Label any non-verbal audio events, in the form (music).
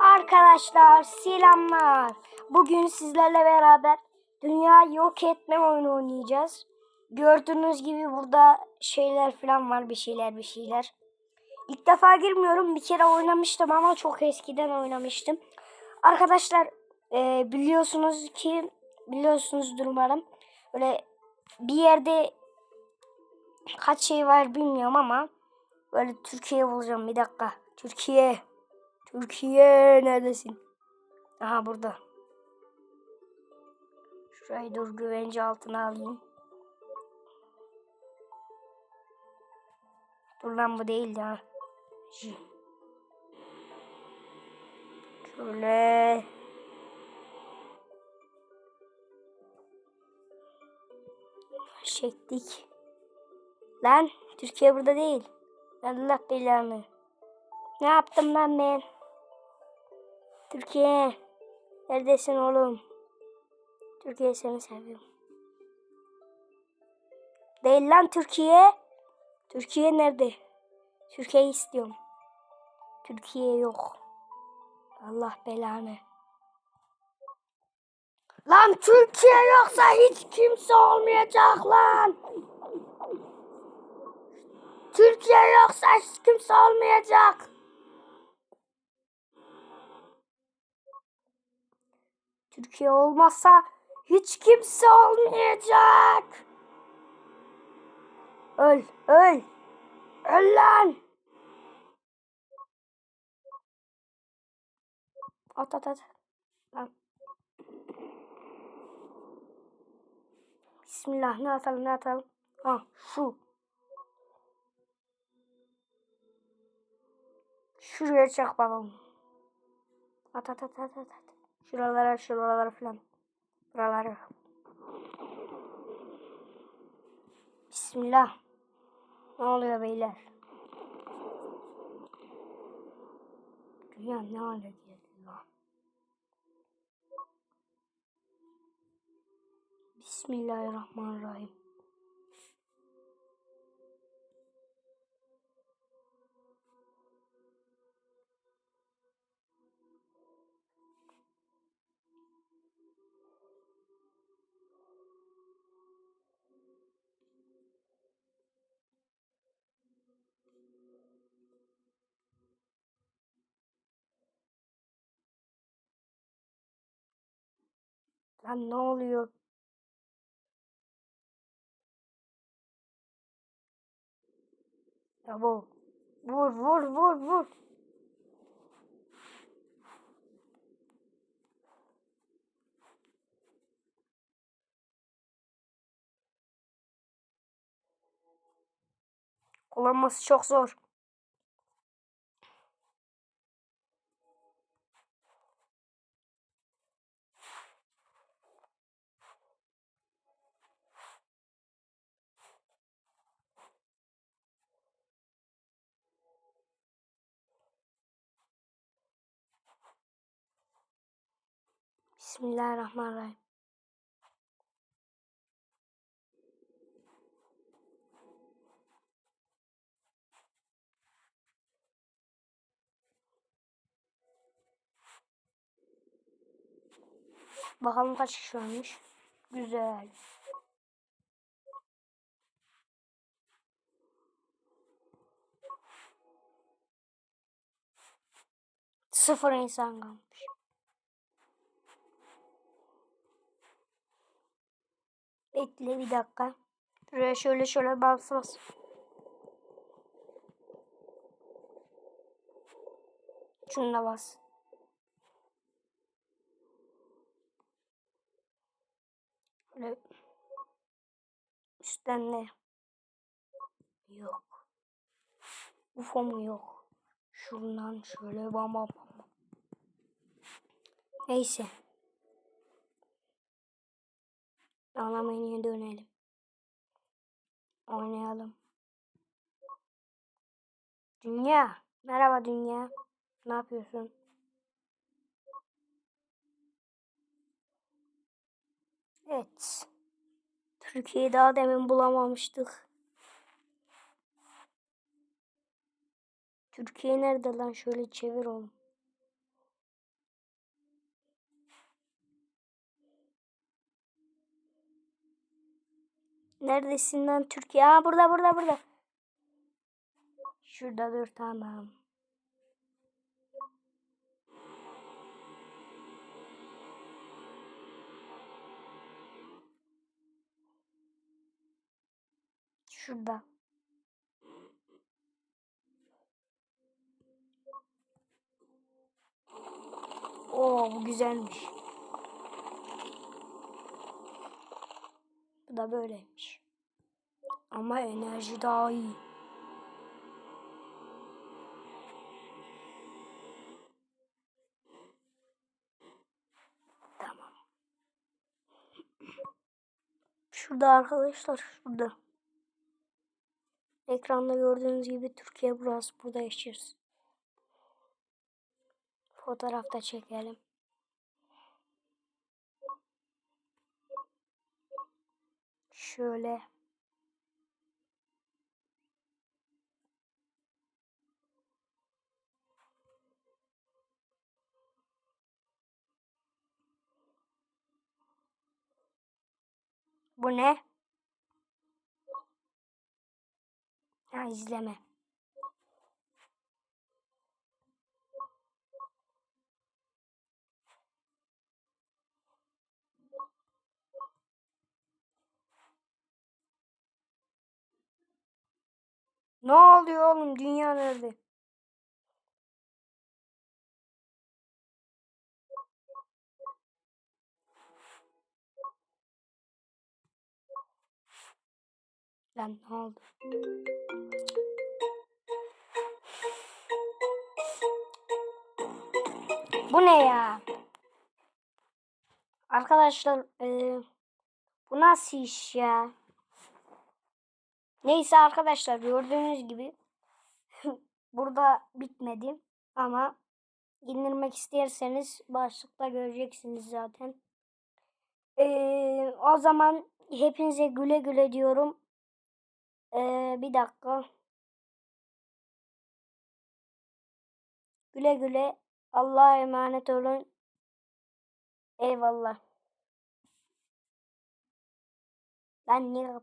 Arkadaşlar selamlar. Bugün sizlerle beraber dünya yok etme oyunu oynayacağız. Gördüğünüz gibi burada şeyler falan var bir şeyler bir şeyler. İlk defa girmiyorum. Bir kere oynamıştım ama çok eskiden oynamıştım. Arkadaşlar e, biliyorsunuz ki biliyorsunuzdur umarım. Böyle bir yerde kaç şey var bilmiyorum ama böyle Türkiye bulacağım bir dakika. Türkiye. Türkiye neredesin? Aha burada. Şurayı dur güvence altına alayım. Dur lan bu değildi ha. Şöyle. Çektik. Lan Türkiye burada değil. Allah belanı. Ne yaptım lan ben? Türkiye. Neredesin oğlum? Türkiye seni seviyorum. Değil lan Türkiye. Türkiye nerede? Türkiye istiyorum. Türkiye yok. Allah belanı. Lan Türkiye yoksa hiç kimse olmayacak lan. Türkiye yoksa hiç kimse olmayacak. Türkiye olmazsa hiç kimse olmayacak. Öl, öl. Öl lan. At at at. Lan. Bismillah ne atalım ne atalım. Ha şu. Şuraya çak bakalım. At at at at at. Şuralara şuralara falan. Buraları. Bismillah. Ne oluyor beyler? Dünya ne geldi lan? Bismillahirrahmanirrahim. Lan ne oluyor? Ya bu. Vur vur vur vur. Kullanması çok zor. Bismillahirrahmanirrahim. Bakalım kaç kişi varmış. Güzel. Sıfır insan kalmış. Bekle bir dakika. Şuraya şöyle şöyle bas bas. Şunu bas. Şöyle. Üstten ne? Yok. UFO mu yok? Şuradan şöyle bam bam bam. Neyse. Ana menüye dönelim. Oynayalım. Dünya. Merhaba dünya. Ne yapıyorsun? Evet. Türkiye'yi daha demin bulamamıştık. Türkiye nerede lan? Şöyle çevir oğlum. Neredesin lan Türkiye? Aa burada burada burada. Şurada dur tamam. Şurada. Oo bu güzelmiş. Da böyleymiş. Ama enerji daha iyi. Tamam. Şurada arkadaşlar şurada. Ekranda gördüğünüz gibi Türkiye burası. Burada yaşıyoruz. Fotoğrafta çekelim. Şöyle. Bu ne? Ha izleme. Ne oluyor oğlum? Dünya nerede? Lan ne oldu? Bu ne ya? Arkadaşlar eee, bu nasıl iş ya? Neyse arkadaşlar gördüğünüz gibi (laughs) burada bitmedi ama indirmek isterseniz başlıkta göreceksiniz zaten. Eee, o zaman hepinize güle güle diyorum. Eee, bir dakika. Güle güle. Allah'a emanet olun. Eyvallah. Ben niye